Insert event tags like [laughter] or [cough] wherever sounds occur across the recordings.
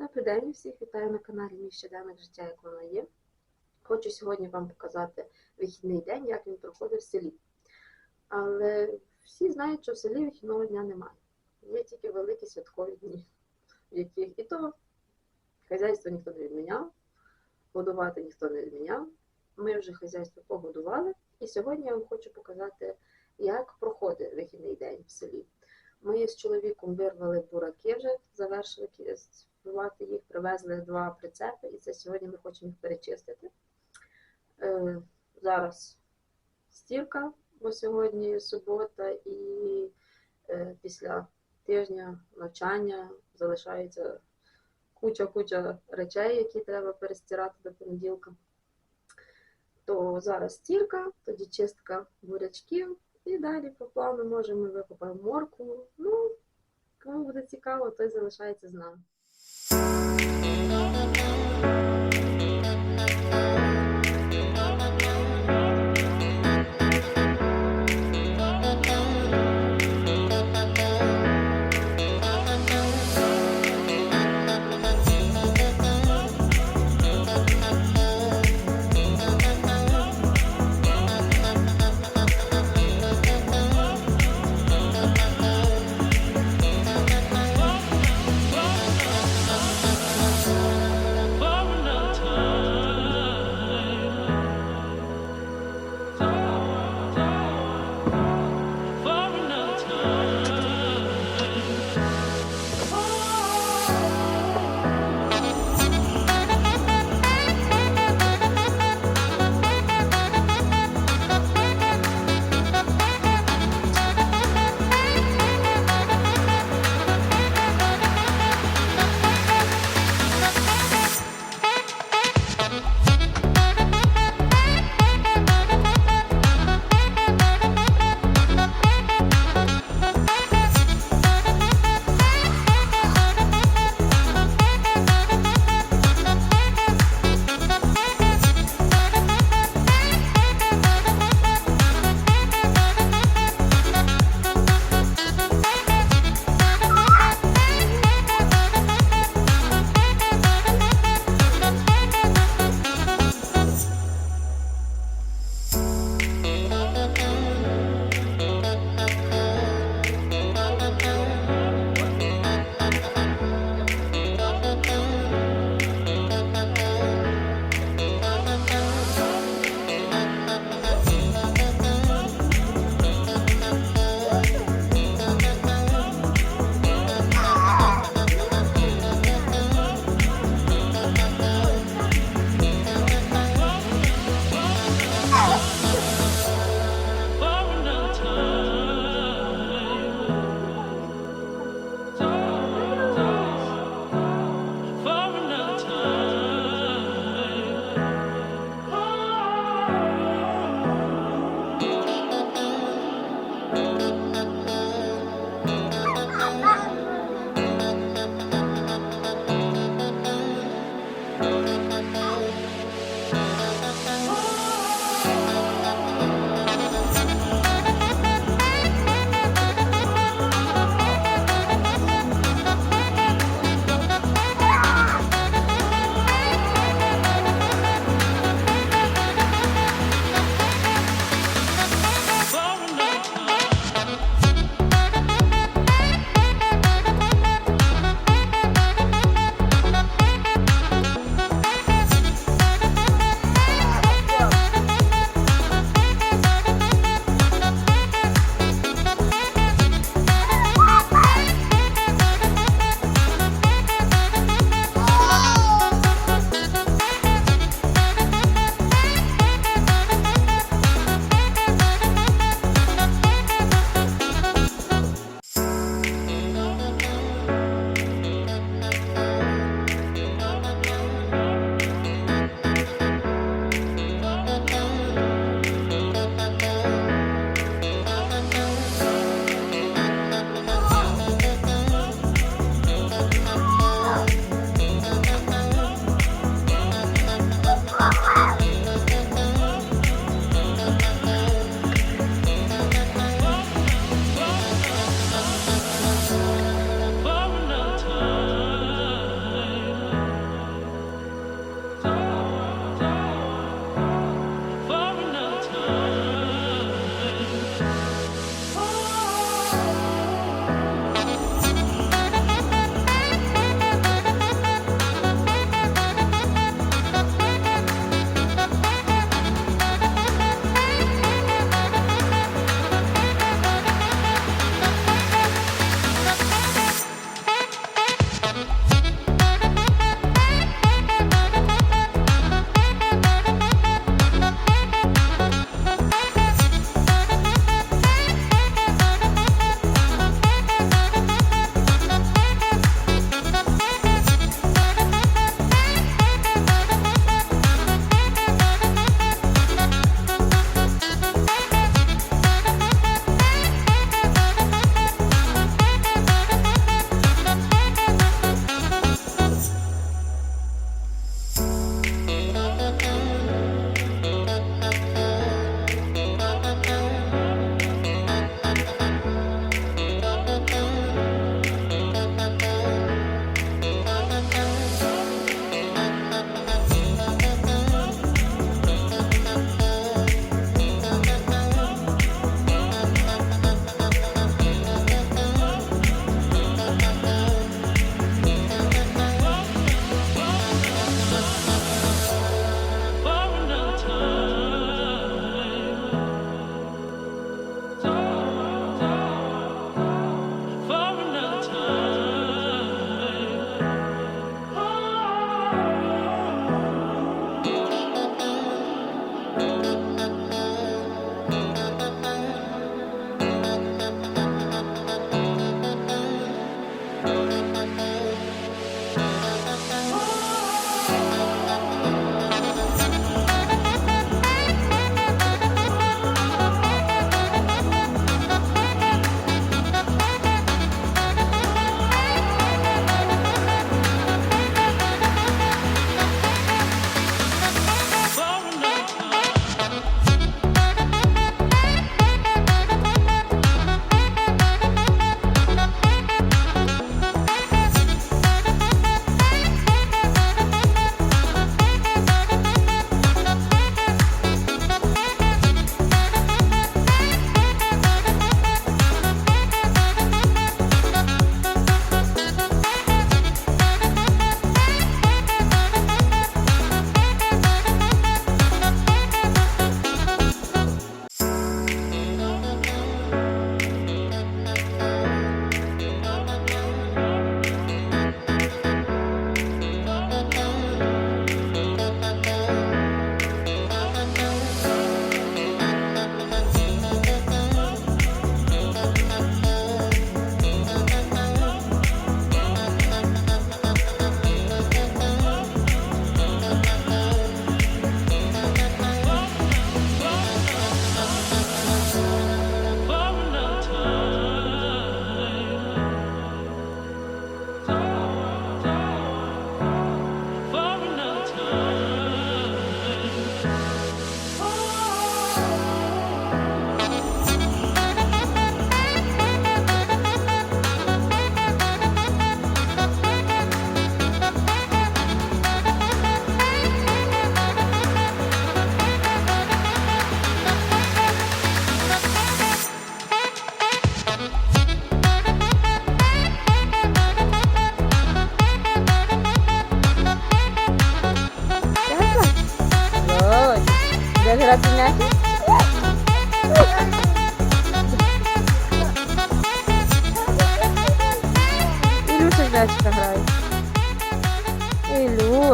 Добрий день всіх вітаю на каналі Мій щоденник життя, як воно є. Хочу сьогодні вам показати вихідний день, як він проходив в селі. Але всі знають, що в селі вихідного дня немає. Є тільки великі святкові дні, в яких і то хазяйство ніхто не відміняв, годувати ніхто не відміняв. Ми вже хазяйство погодували. І сьогодні я вам хочу показати, як проходить вихідний день в селі. Ми з чоловіком вирвали бураки вже, завершили ки- їх, привезли два прицепи, і це сьогодні ми хочемо їх перечистити. Е, зараз стірка, бо сьогодні субота, і е, після тижня навчання залишається куча-куча речей, які треба перестирати до понеділка. То зараз стірка, тоді чистка бурячків, і далі по плану може ми викопаємо моркву. Ну, кому буде цікаво, той залишається з нами. Música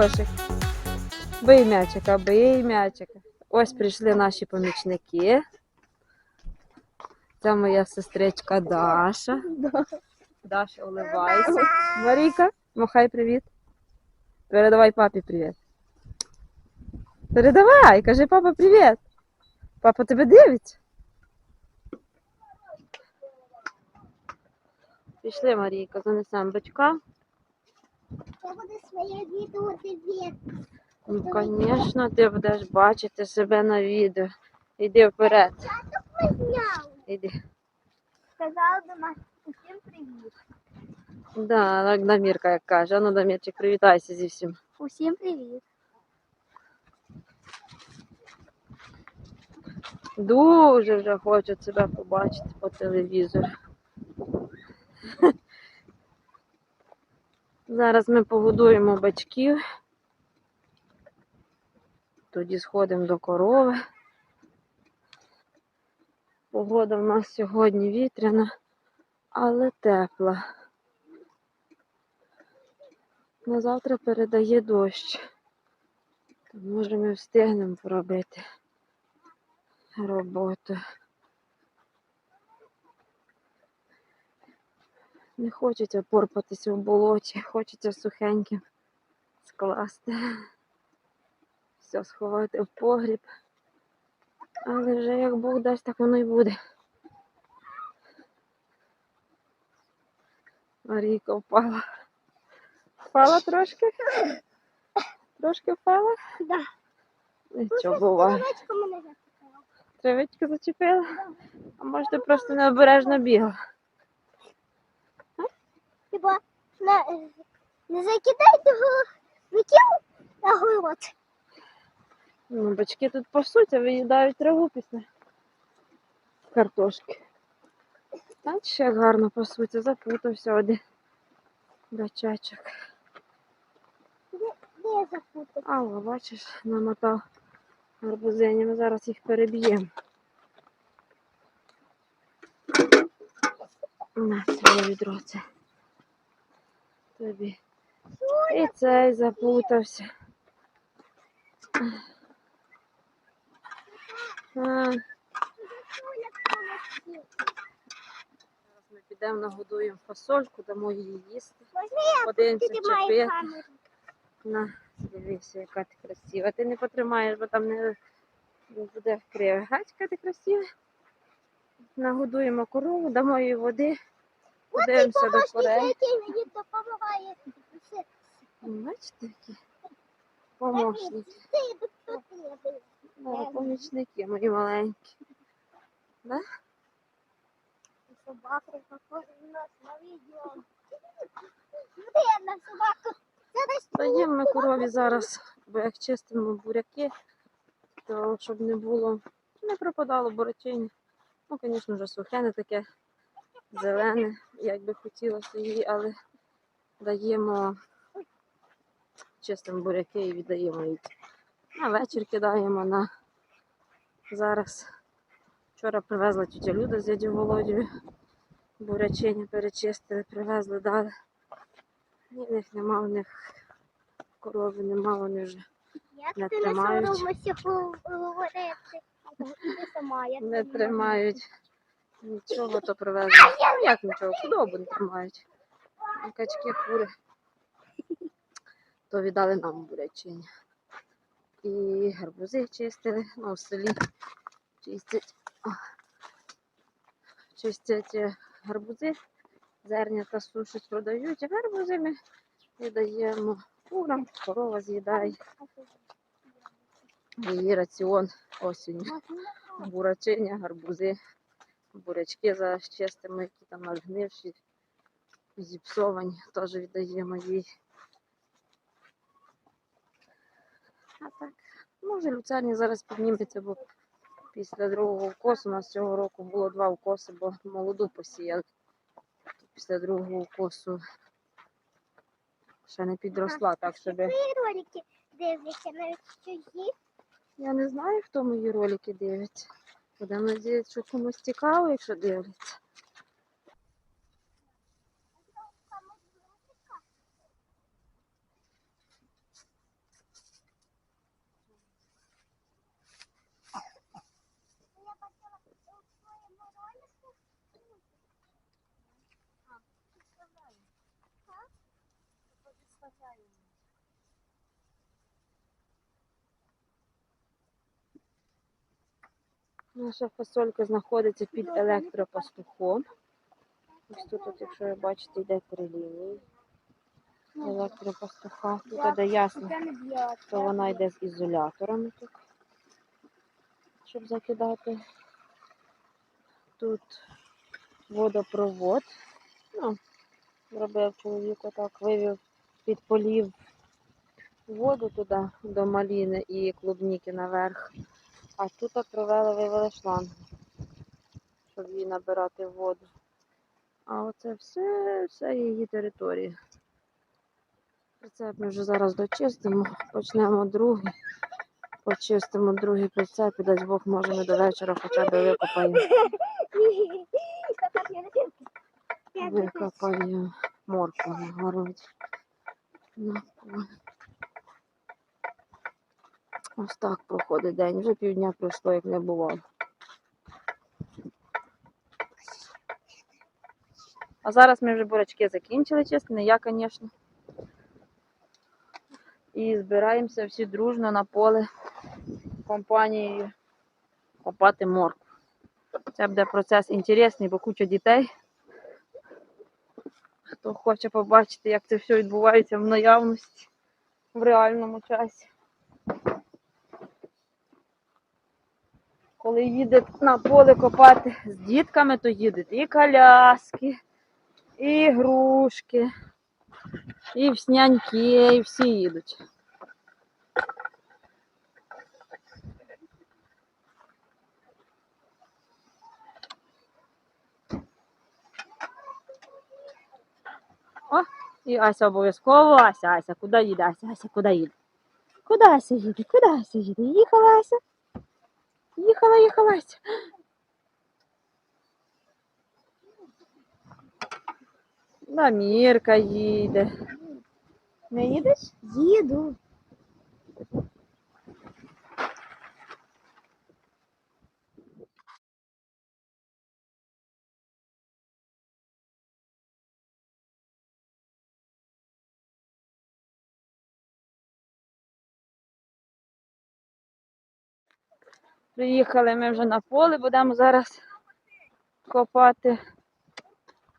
Ілюшик. Бий м'ячика, бий м'ячика. Ось прийшли наші помічники. Це моя сестричка Даша. Даша, уливайся. Марійка, махай привіт. Передавай папі привіт. Передавай, кажи папа привіт. Папа тебе дивиться. Пішли, Марійка, занесемо батька. Це буде своє відео привіт. Ну, звісно, ти будеш бачити себе на відео. Іди вперед. Зняв. Іди. Сказав до нас усім привіт. Да, так Дамірка як каже. Ну, Дамірчик, привітайся зі всім. Усім привіт. Дуже вже хочуть себе побачити по телевізору. Зараз ми погодуємо батьків. Тоді сходимо до корови. Погода в нас сьогодні вітряна, але тепла. На завтра передає дощ. То може ми встигнемо поробити роботу. Не хочеться порпатися в болоті, [laughs] хочеться сухеньким скласти. Все сховати в погріб. Але вже як Бог дасть, так воно й буде. Марійка впала. Впала трошки? Трошки впала? Да. Нічого буває. Овечка мене запитала. Травичку зачепила? А може ти просто необережно бігла? Хіба на, не закидайте віків на город. Ну, бачки тут пасуться, виїдають траву після картошки. Бачиш, як гарно пасуться, запутався один бачачок. Де я запутав? А, бачиш, намотав гарбузині. Ми зараз їх переб'ємо. На своє відро це. Тобі. І цей запутався. Зараз ми підемо нагодуємо фасольку, дамо її їсти. Подивимося, чи На, дивися, яка ти красива. Ти не потримаєш, бо там не, буде криво. Гачка ти красива. Нагодуємо корову, дамо їй води, подивимося до корей. мені допомагає. Бачите, які помощники. Потрібен. Да, помічники мої маленькі. Собака похожа у нас на відео. Де на собаку? Це десь Даємо ми корові зараз, бо як чистимо буряки, то щоб не було, не пропадало бурячині. Ну, звісно, вже сухе, не таке зелене, як би хотілося її, але даємо чистимо буряки і віддаємо їй. На вечір кидаємо на зараз. Вчора привезла тітя Люда з дяді Володію. Бурячині перечистили, привезли, дали. Ні, в них нема, в них корови нема, вони вже Як Не ти не тримають. соромишся говорити? Ти не тримають нічого, то привезли. Ну, як нічого, худобу не тримають. Качки, кури. То віддали нам бурячині. І гарбузи чистили, ну, в селі чистять. Чистять е, гарбузи, зернята сушать, продають, а гарбузи ми віддаємо курам, корова з'їдає. Її раціон осінню. бурачиня, гарбузи, бурячки зараз чистимо, які там надгнивші, зіпсовані, теж віддаємо їй. А так, може люцерні зараз підніметься, бо після другого вкосу у нас цього року було два вкоси, бо молоду посіяли. Після другого вкосу ще не підросла, так щоб ролики дивляться, навіть чужі. я не знаю, хто мої ролики дивиться. Будемо надіятися, що комусь цікаво, якщо дивляться. Наша фасолька знаходиться під електропастухом. Ось тут, от, якщо ви бачите, йде три лінії електропастуха. Тут де ясно, що вона йде з ізоляторами тут, щоб закидати. Тут водопровод. Ну, зробив чоловік отак, вивів під полів воду туди до маліни і клубніки наверх. А тут провели, вивели шланг, щоб їй набирати воду. А оце все, все її територія. Прицеп ми вже зараз дочистимо, почнемо другий. Почистимо другий прицеп і дасть Бог, може ми до вечора хоча б викопаємо. Викопаємо морку на городі. на поле. Ось так проходить день. Вже півдня пройшло, як не бувало. А зараз ми вже бурячки закінчили, чесно, я, звісно. І збираємося всі дружно на поле компанією копати моркву. Це буде процес інтересний, бо куча дітей. Хто хоче побачити, як це все відбувається в наявності в реальному часі. Коли їде на поле копати з дітками, то їдуть і коляски, і ігрушки, і всняньки, і всі їдуть. О, і Ася обов'язково. Ася, Ася, куди їде? Ася, Ася, куди їде? Куди Ася їде? Куди Ася їде? Їхала Ася. Їхала, їхала Ася. Да, Мірка їде. Не їдеш? Їду. Приїхали ми вже на поле, будемо зараз копати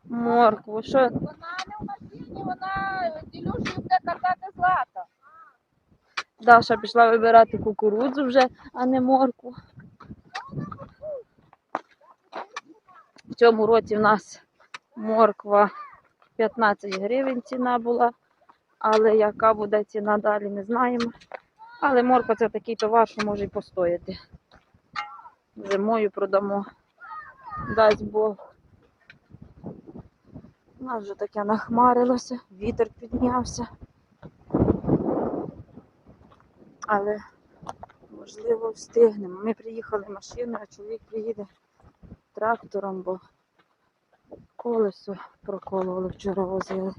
моркву. Що? Вона не в машині, вона ділюші буде катати злата. Даша пішла вибирати кукурудзу вже, а не моркву. В цьому році в нас морква 15 гривень ціна була, але яка буде ціна далі, не знаємо. Але морква це такий товар, що може й постояти. Зимою продамо. Дасть Бог. У нас вже таке нахмарилося, вітер піднявся. Але можливо встигнемо. Ми приїхали машиною, а чоловік приїде трактором, бо колесо проколували, вчора возили.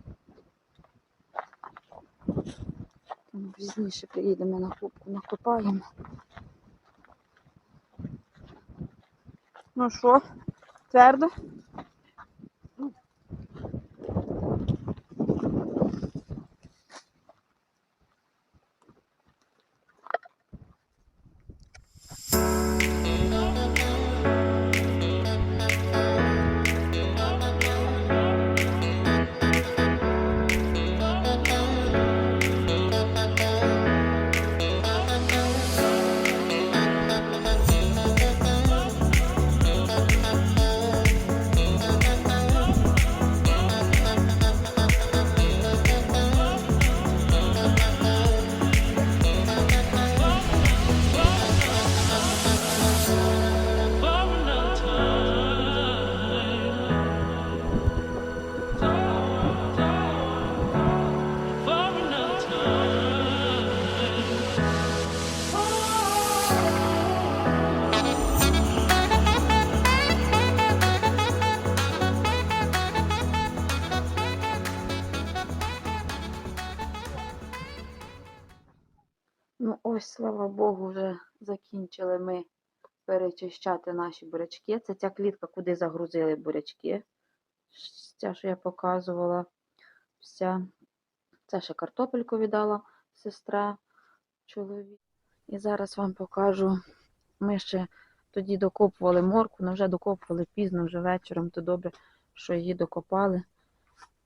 Пізніше приїдемо на кубку, накопаємо. Ну що, твердо? Слава Богу, вже закінчили ми перечищати наші бурячки. Це ця клітка, куди загрузили бурячки. Ця, що я показувала. Вся. Це ще картопельку віддала сестра чоловік. І зараз вам покажу. Ми ще тоді докопували морку, але вже докопували пізно, вже вечором, то добре, що її докопали.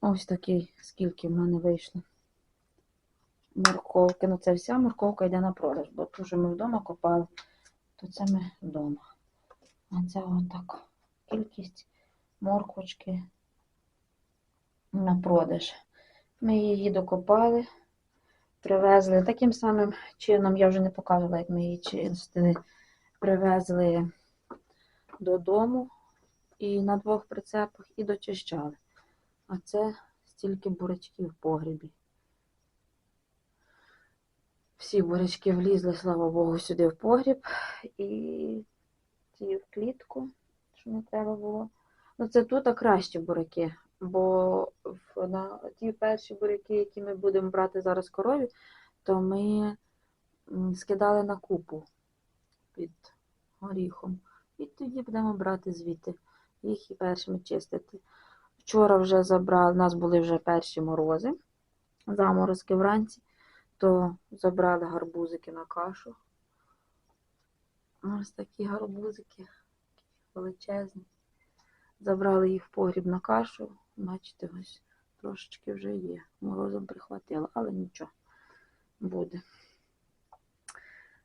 Ось такий, скільки в мене вийшло морковки. Ну, це вся морковка йде на продаж, бо ту, що ми вдома копали, то це ми вдома. А це отак. Кількість морквочки на продаж. Ми її докопали, привезли. Таким самим чином, я вже не показувала, як ми її чистили. Привезли додому і на двох прицепах і дочищали. А це стільки бурячків в погрібі. Всі бурячки влізли, слава Богу, сюди в погріб і ті в клітку, що не треба було. Ну, це тут а кращі буряки. бо на ті перші буряки, які ми будемо брати зараз корові, то ми скидали на купу під горіхом. І тоді будемо брати звідти їх і першими чистити. Вчора вже забрали, у нас були вже перші морози, заморозки вранці, то забрали гарбузики на кашу. Ось такі гарбузики величезні. Забрали їх в погріб на кашу. Бачите, ось трошечки вже є. Морозом прихватило, але нічого буде.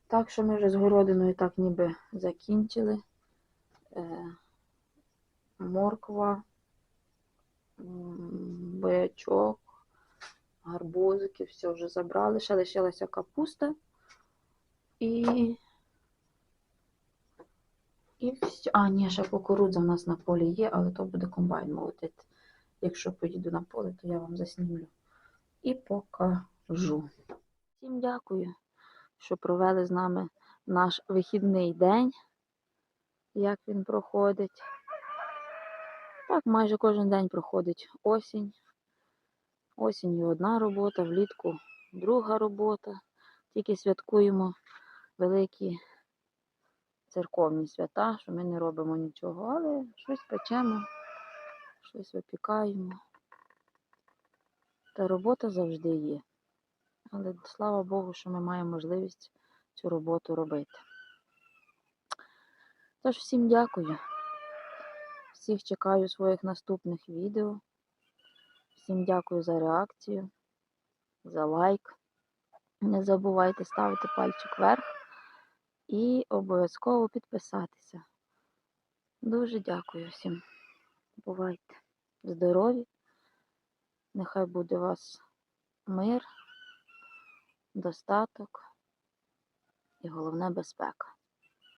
Так що ми вже з городиною так ніби закінчили. Е, морква, м, бурячок, гарбузики, все вже забрали. Ще лишилася капуста і. І все. А, ні, ще кукурудза в нас на полі є, але то буде комбайн молотити. Якщо поїду на поле, то я вам заснімлю і покажу. Всім дякую, що провели з нами наш вихідний день, як він проходить. Так, майже кожен день проходить осінь. Осінню одна робота, влітку друга робота. Тільки святкуємо великі церковні свята, що ми не робимо нічого, але щось печемо, щось випікаємо. Та робота завжди є. Але слава Богу, що ми маємо можливість цю роботу робити. Тож всім дякую. Всіх чекаю своїх наступних відео. Всім дякую за реакцію, за лайк. Не забувайте ставити пальчик вверх і обов'язково підписатися. Дуже дякую всім. Бувайте здорові. Нехай буде у вас мир, достаток і головне безпека.